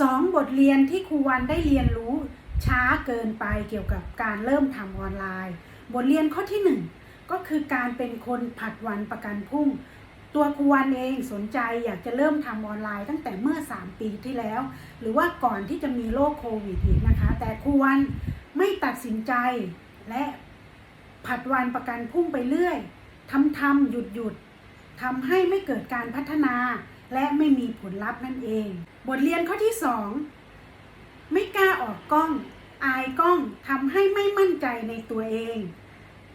สองบทเรียนที่ครูวันได้เรียนรู้ช้าเกินไปเกี่ยวกับการเริ่มทำออนไลน์ บทเรียนข้อที่หนึ่งก็คือการเป็นคนผัดวันประกันพรุ่ง ตัวครูวันเองสนใจอยากจะเริ่มทำออนไลน์ตั้งแต่เมื่อ 3 ปีที่แล้ว หรือว่าก่อนที่จะมีโรคโควิดอีกนะคะ แต่ครูวันไม่ตัดสินใจและผัดวันประกันพรุ่งไปเรื่อยทำทำหยุดหยุดทำให้ไม่เกิดการพัฒนา และไม่มีผลลัพธ์นั่นเอง บทเรียนข้อที่ 2 ไม่กล้าออกกล้อง อายกล้องทำให้ไม่มั่นใจในตัวเอง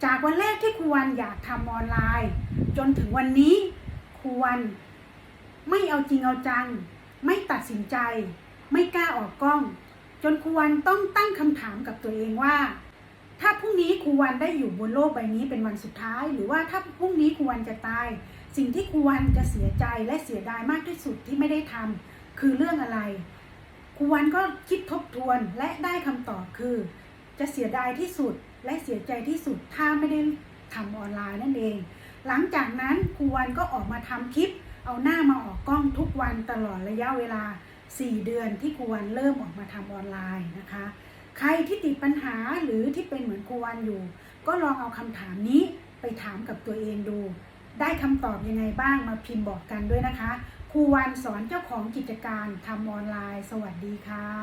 จากวันแรกที่ครูวันอยากทำออนไลน์ จนถึงวันนี้ครูวัน ไม่เอาจริงเอาจัง ไม่ตัดสินใจ ไม่กล้าออกกล้อง จนครูวันต้องตั้งคำถามกับตัวเองว่า นี้ครูวันได้อยู่บนโลกใบนี้เป็นวันสุดท้าย หรือว่าถ้าพรุ่งนี้ครูวันจะตาย สิ่งที่ครูวันจะเสียใจและเสียดายมากที่สุดที่ไม่ได้ทำคือเรื่องอะไรครูวันก็คิดทบทวนและได้คำตอบคือ จะเสียดายที่สุดและเสียใจที่สุดถ้าไม่ได้ทำออนไลน์นั่นเอง หลังจากนั้นครูวันก็ออกมาทำคลิป เอาหน้ามาออกกล้องทุกวันตลอดระยะเวลา 4 เดือนที่ครูวันเริ่มออกมาทำออนไลน์นะคะ ใครที่ติดปัญหาหรือที่เป็นเหมือนครูวันอยู่ ก็ลองเอาคำถามนี้ไปถามกับตัวเองดู ได้คำตอบยังไงบ้างมาพิมพ์บอกกันด้วยนะคะครูวันสอนเจ้าของกิจการทำออนไลน์ สวัสดีค่ะ